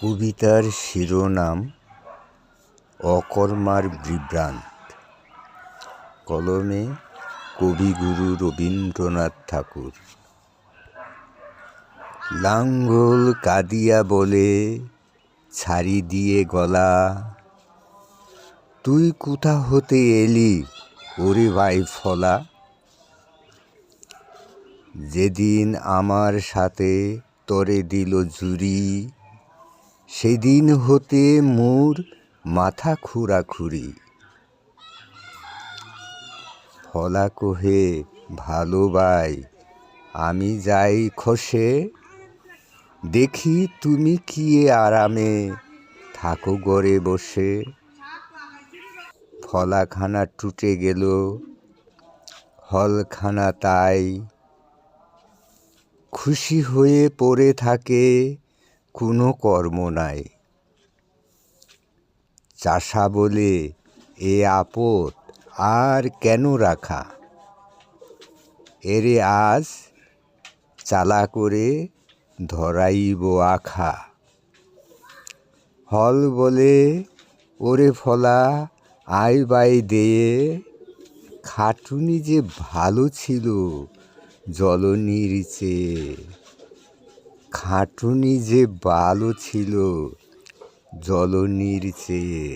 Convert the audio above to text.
কবিতার শিরোনাম, অকর্মার বিভ্রান্ত। কলমে কবিগুরু রবীন্দ্রনাথ ঠাকুর, লাঙ্গল কাদিয়া বলে ছাড়ি দিয়ে গলা। তুই কোথা হতে এলি ওরে ভাই ফলা। যেদিন আমার সাথে তরে দিল জুরি সেদিন হতে মোর মাথা খুরাখুরি ফলা কোহে, ভালো ভাই আমি যাই খসে, দেখি তুমি কি আরামে, থাকো গড়ে বসে। ফলাখানা টুটে গেল, হলখানা তাই খুশি হয়ে পড়ে থাকে, কোনো কর্ম নাই। চাষা বলে, এ আপদ আর কেন রাখা? এরে আজ চালা করে ধরাইব আখা। হল বলে, ওরে ফলা আই বাই দিয়ে খাটুনি যে ভালো ছিল জলনির খাটুনি যে ভালো ছিল জলনির চেয়ে